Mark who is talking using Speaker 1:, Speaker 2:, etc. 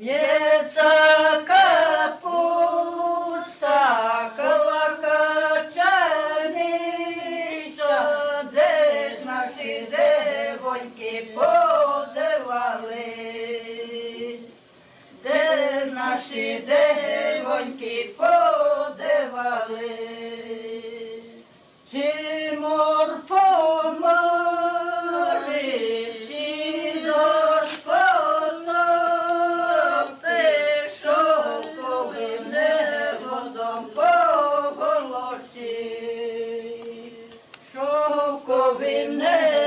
Speaker 1: В'ється пуста колокачаніша, де ж наші девоньки подавались, де наші девоньки подивались. Govinda